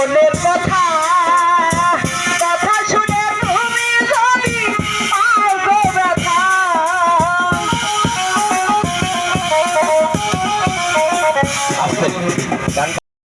মনের কথা কথা শুনে তুমি যদি ব্যথা। আচ্ছা।